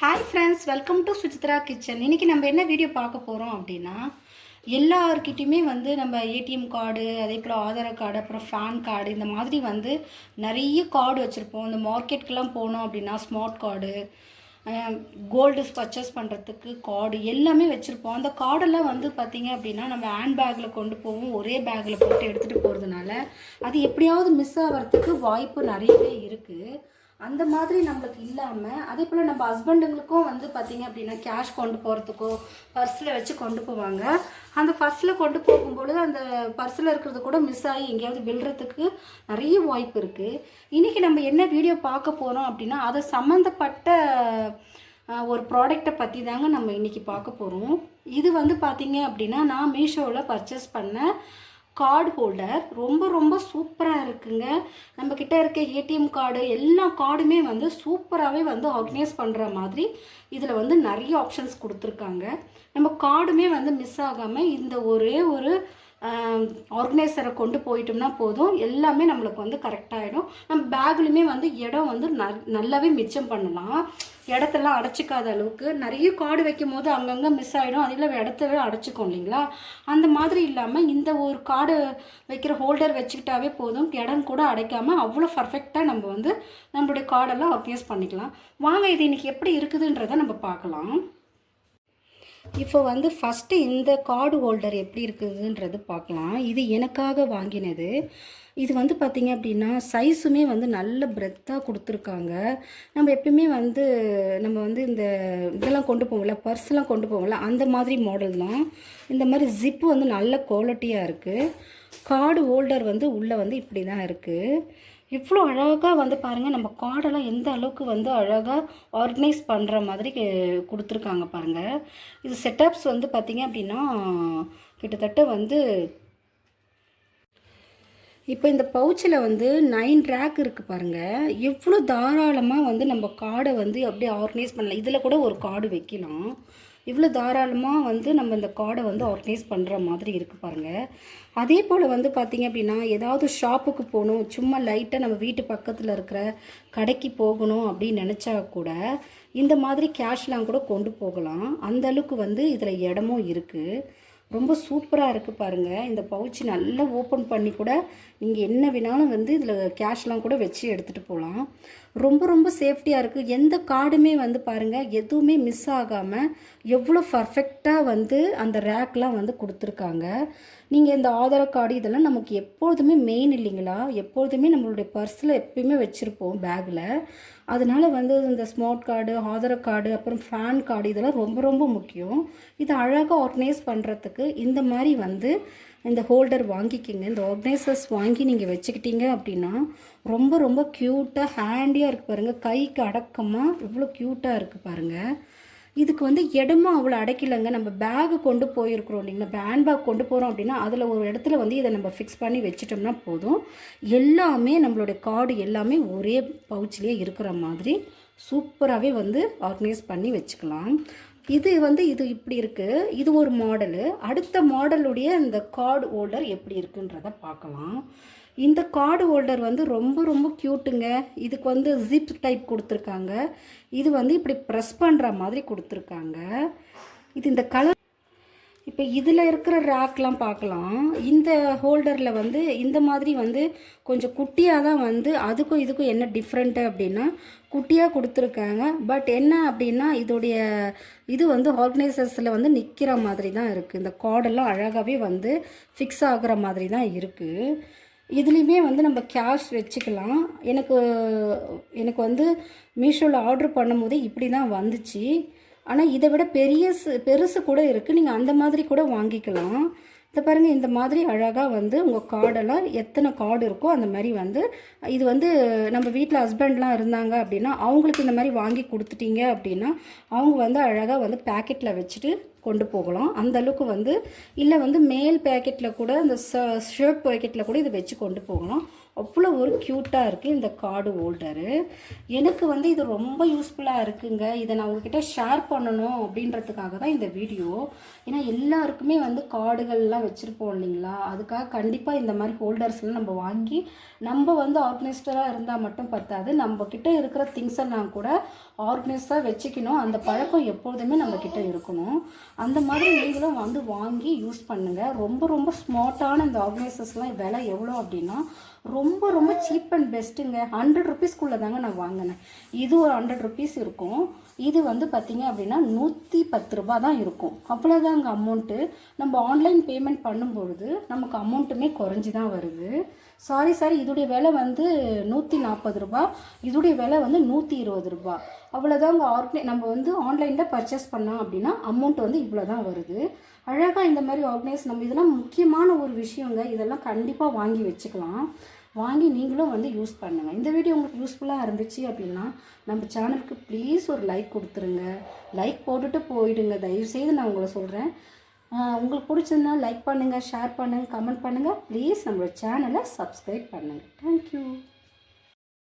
Hi friends welcome to Sujithra kitchen இன்றைக்கி நம்ம என்ன வீடியோ பார்க்க போகிறோம் அப்படின்னா எல்லாருக்கிட்டையுமே வந்து நம்ம ஏடிஎம் கார்டு அதே போல் ஆதார் கார்டு அப்புறம் ஃபேன் கார்டு இந்த மாதிரி வந்து நிறைய கார்டு வச்சுருப்போம். இந்த மார்க்கெட்டுக்கெலாம் போனோம் அப்படின்னா ஸ்மார்ட் கார்டு கோல்டு பர்ச்சேஸ் பண்ணுறதுக்கு கார்டு எல்லாமே வச்சுருப்போம். அந்த கார்டெல்லாம் வந்து பார்த்திங்க அப்படின்னா நம்ம ஹேண்ட் பேக்கில் கொண்டு போவோம். ஒரே பேக்கில் போட்டு எடுத்துகிட்டு போகிறதுனால அது எப்படியாவது மிஸ் ஆகிறதுக்கு வாய்ப்பு நிறையவே இருக்குது அந்த மாதிரி நம்மளுக்கு இல்லாமல் அதே போல் நம்ம ஹஸ்பண்டுங்களுக்கும் வந்து பார்த்திங்க அப்படின்னா கேஷ் கொண்டு போகிறதுக்கோ பர்ஸில் வச்சு கொண்டு போவாங்க. அந்த பர்ஸில் கொண்டு போகும்பொழுது அந்த பர்ஸில் இருக்கிறது கூட மிஸ் ஆகி எங்கேயாவது விழுறதுக்கு நிறைய வாய்ப்பு இருக்குது இன்றைக்கி நம்ம என்ன வீடியோ பார்க்க போகிறோம் அப்படின்னா அது சம்மந்தப்பட்ட ஒரு ப்ராடக்டை பற்றி தாங்க நம்ம இன்றைக்கி பார்க்க போகிறோம் இது வந்து பார்த்திங்க அப்படின்னா நான் மீஷோவில் பர்ச்சேஸ் பண்ண கார்டு ஹோல்டர் ரொம்ப ரொம்ப சூப்பராக இருக்குங்க. நம்ம கிட்ட இருக்க ஏடிஎம் கார்டு எல்லா கார்டுமே வந்து சூப்பராகவே வந்து ஆர்கனைஸ் பண்ணுற மாதிரி இதில் வந்து நிறைய ஆப்ஷன்ஸ் கொடுத்துருக்காங்க. நம்ம கார்டுமே வந்து மிஸ் ஆகாமல் இந்த ஒரே ஒரு ஆர்கனைசரை கொண்டு போயிட்டோம்னா போதும். எல்லாமே நம்மளுக்கு வந்து கரெக்டாகிடும் நம்ம பேக்லையுமே வந்து இடம் வந்து ந- நல்லாவே மிச்சம் பண்ணலாம். இடத்தெல்லாம் அடைச்சிக்காத அளவுக்கு நிறைய கார்டு வைக்கும் போது அங்கங்கே மிஸ் ஆகிடும் அதில் இடத்தவே அடைச்சிக்கும் இல்லைங்களா? அந்த மாதிரி இல்லாமல் இந்த ஒரு கார்டு வைக்கிற ஹோல்டர் வச்சுக்கிட்டாவே போதும். இடம் கூட அடைக்காமல் அவ்வளோ பர்ஃபெக்டாக நம்ம வந்து நம்மளுடைய கார்டெல்லாம் ஆர்கனைஸ் பண்ணிக்கலாம். வாங்க இது இன்றைக்கி எப்படி இருக்குதுன்றதை நம்ம பார்க்கலாம். இப்போ வந்து ஃபஸ்ட்டு இந்த கார்டு ஹோல்டர் எப்படி இருக்குதுன்றது பார்க்கலாம். இது எனக்காக வாங்கினது. இது வந்து பார்த்திங்க அப்படின்னா சைஸுமே வந்து நல்ல பிரெத்தாக கொடுத்துருக்காங்க. நம்ம எப்பயுமே வந்து நம்ம வந்து இந்த இதெல்லாம் கொண்டு போவோம்ல பர்ஸ்லாம் கொண்டு போவோம்ல அந்த மாதிரி மாடல் தான். இந்த மாதிரி ஜிப்பு வந்து நல்ல குவாலிட்டியாக இருக்குது கார்டு ஹோல்டர் வந்து உள்ளே வந்து இப்படி தான் இருக்குது இவ்வளோ அழகாக வந்து பாருங்கள் நம்ம கார்டெல்லாம் எந்த அளவுக்கு வந்து அழகாக ஆர்கனைஸ் பண்ணுற மாதிரி கொடுத்துருக்காங்க பாருங்கள் இது செட்டப்ஸ் வந்து பார்த்திங்க அப்படின்னா கிட்டத்தட்ட வந்து இப்போ இந்த பவுச்சில் வந்து நைன் ரேக் இருக்குது பாருங்கள் எவ்வளோ தாராளமாக வந்து நம்ம கார்டை வந்து அப்படியே ஆர்கனைஸ் பண்ணலாம். இதில் கூட ஒரு கார்டு வைக்கலாம். இவ்வளோ தாராளமாக வந்து நம்ம இந்த கார்டை வந்து ஆர்கனைஸ் பண்ணுற மாதிரி இருக்குது பாருங்கள் அதே போல் வந்து பார்த்திங்க அப்படின்னா ஏதாவது ஷாப்புக்கு போகணும் சும்மா லைட்டாக நம்ம வீட்டு பக்கத்தில் இருக்கிற கடைக்கு போகணும் அப்படின்னு நினச்சா கூட இந்த மாதிரி கேஷ்லாம் கூட கொண்டு போகலாம். அந்த அளவுக்கு வந்து இதில் இடமும் இருக்குது ரொம்ப சூப்பராக இருக்குது பாருங்கள் இந்த பவுச்சு நல்லா ஓப்பன் பண்ணி கூட நீங்கள் என்ன வேணாலும் வந்து இதில் கேஷ்லாம் கூட வச்சு எடுத்துகிட்டு போகலாம் ரொம்ப ரொம்ப சேஃப்டியாக இருக்குது எந்த கார்டுமே வந்து பாருங்கள் எதுவுமே மிஸ் ஆகாமல் எவ்வளோ பர்ஃபெக்டாக வந்து அந்த ரேக்லாம் வந்து கொடுத்துருக்காங்க. நீங்கள் இந்த ஆதார் கார்டு இதெல்லாம் நமக்கு எப்பொழுதுமே மெயின் இல்லைங்களா? எப்பொழுதுமே நம்மளுடைய பர்ஸில் எப்பயுமே வச்சுருப்போம் பேக்கில் அதனால வந்து இந்த smart card Aadhaar card fan PAN card இதெல்லாம் ரொம்ப ரொம்ப முக்கியம். இதை அழகாக ஆர்கனைஸ் பண்ணுறதுக்கு இந்த மாதிரி வந்து இந்த ஹோல்டர் வாங்கிக்கிங்க. இந்த ஆர்கனைசர்ஸ் வாங்கி நீங்கள் வச்சுக்கிட்டீங்க அப்படின்னா ரொம்ப ரொம்ப க்யூட்டாக ஹேண்டியாக இருக்குது பாருங்கள் கைக்கு அடக்கமாக இவ்வளோ க்யூட்டாக இருக்குது பாருங்கள் இதுக்கு வந்து இடமும் அவ்வளோ அடைக்கலைங்க. நம்ம பேகு கொண்டு போயிருக்கிறோம் இல்லைங்களா? பேண்ட் பேக் கொண்டு போகிறோம் அப்படின்னா அதில் ஒரு இடத்துல வந்து இதை நம்ம ஃபிக்ஸ் பண்ணி வச்சிட்டோம்னா போதும். எல்லாமே நம்மளுடைய கார்டு எல்லாமே ஒரே பவுச்சிலே இருக்கிற மாதிரி சூப்பராகவே வந்து ஆர்கனைஸ் பண்ணி வச்சுக்கலாம். இது வந்து இது இப்படி இருக்குது இது ஒரு மாடலு அடுத்த மாடலுடைய இந்த கார்டு ஹோல்டர் எப்படி இருக்குன்றத பார்க்கலாம். இந்த கார்டு ஹோல்டர் வந்து ரொம்ப ரொம்ப க்யூட்டுங்க இதுக்கு வந்து ஜிப் டைப் கொடுத்துருக்காங்க. இது வந்து இப்படி ப்ரெஸ் பண்ணுற மாதிரி கொடுத்துருக்காங்க. இது இந்த கலர் இப்போ இதில் இருக்கிற ரேக்லாம் பார்க்கலாம் இந்த ஹோல்டரில் வந்து இந்த மாதிரி வந்து கொஞ்சம் குட்டியாக தான் வந்து அதுக்கும் இதுக்கும் என்ன டிஃப்ரெண்ட்டு அப்படின்னா குட்டியாக கொடுத்துருக்காங்க. பட் என்ன அப்படின்னா இதோடைய இது வந்து ஆர்கனைசர்ஸில் வந்து நிற்கிற மாதிரி தான் இருக்குது இந்த கார்டெல்லாம் அழகாகவே வந்து ஃபிக்ஸ் ஆகுற மாதிரி தான் இருக்குது இதுலேயுமே வந்து நம்ம கேஷ் வச்சுக்கலாம். எனக்கு எனக்கு வந்து மீஷோவில் ஆர்டர் பண்ணும்போது இப்படி தான் வந்துச்சு. ஆனால் இதை விட பெரிய பெருசு கூட இருக்குது நீங்கள் அந்த மாதிரி கூட வாங்கிக்கலாம். இதை பாருங்கள் இந்த மாதிரி அழகாக வந்து உங்கள் கார்டெல்லாம் எத்தனை கார்டு இருக்கோ அந்த மாதிரி வந்து இது வந்து நம்ம வீட்டில் ஹஸ்பண்ட்லாம் இருந்தாங்க அப்படின்னா அவங்களுக்கு இந்த மாதிரி வாங்கி கொடுத்துட்டீங்க அப்படின்னா அவங்க வந்து அழகாக வந்து பேக்கெட்டில் வச்சுட்டு கொண்டு போகலாம். அந்த அளவுக்கு வந்து இல்லை வந்து மேல் பேக்கெட்டில் கூட அந்த ஷர்ட் பேக்கெட்டில் கூட இதை வச்சு கொண்டு போகலாம். அவ்வளோ ஒரு க்யூட்டாக இருக்குது இந்த கார்டு ஹோல்டரு எனக்கு வந்து இது ரொம்ப யூஸ்ஃபுல்லாக இருக்குங்க. இதை நான் உங்ககிட்ட ஷேர் பண்ணணும் அப்படின்றதுக்காக தான் இந்த வீடியோ ஏன்னா எல்லாருக்குமே வந்து கார்டுகள்லாம் வச்சுருப்போம் இல்லைங்களா? அதுக்காக கண்டிப்பாக இந்த மாதிரி ஹோல்டர்ஸ்லாம் நம்ம வாங்கி நம்ம வந்து ஆர்கனைஸ்டராக இருந்தால் மட்டும் பத்தாது. நம்மக்கிட்ட இருக்கிற திங்ஸ் எல்லாம் கூட ஆர்கனைஸ்டாக வச்சுக்கணும். அந்த பழக்கம் எப்பொழுதுமே நம்ம இருக்கணும். அந்த மாதிரி நீங்களும் வந்து வாங்கி யூஸ் பண்ணுங்கள் ரொம்ப ரொம்ப ஸ்மார்ட்டான இந்த ஆர்கனைசர்ஸ்லாம் விலை எவ்வளோ அப்படின்னா ரொம்ப ரொம்ப சீப் அண்ட் பெஸ்ட்டுங்க ஹண்ட்ரட் ருபீஸ்க்குள்ளே தாங்க நான் வாங்கினேன். இது ஒரு ஹண்ட்ரட் ருபீஸ் இருக்கும். இது வந்து பார்த்தீங்க அப்படின்னா நூற்றி பத்து ரூபா தான் இருக்கும். அவ்வளோதாங்க அமௌண்ட்டு நம்ம ஆன்லைன் பேமெண்ட் பண்ணும்பொழுது நமக்கு அமௌண்ட்டுமே குறைஞ்சி தான் வருது. சாரி சாரி இதோடைய விலை வந்து நூற்றி நாற்பது ரூபா இதோடைய விலை வந்து நூற்றி இருபது ரூபா அவ்வளோதான் உங்கள் ஆர்கனை நம்ம வந்து ஆன்லைனில் பர்ச்சேஸ் பண்ணோம் அப்படின்னா அமௌண்ட் வந்து இவ்வளோ தான் வருது. அழகாக இந்த மாதிரி ஆர்கனைஸ் நம்ம இதெல்லாம் முக்கியமான ஒரு விஷயங்க. இதெல்லாம் கண்டிப்பாக வாங்கி வச்சுக்கலாம். வாங்கி நீங்களும் வந்து யூஸ் பண்ணுங்கள் இந்த வீடியோ உங்களுக்கு யூஸ்ஃபுல்லாக இருந்துச்சு அப்படின்னா நம்ம சேனலுக்கு ப்ளீஸ் ஒரு லைக் கொடுத்துருங்க. லைக் போட்டுட்டு போயிடுங்க. தயவுசெய்து நான் உங்களை சொல்கிறேன் உங்களுக்கு பிடிச்சிருந்தா லைக் பண்ணுங்கள் ஷேர் பண்ணுங்கள் கமெண்ட் பண்ணுங்கள் ப்ளீஸ் நம்மளோட சேனலை சப்ஸ்கிரைப் பண்ணுங்கள் தேங்க்யூ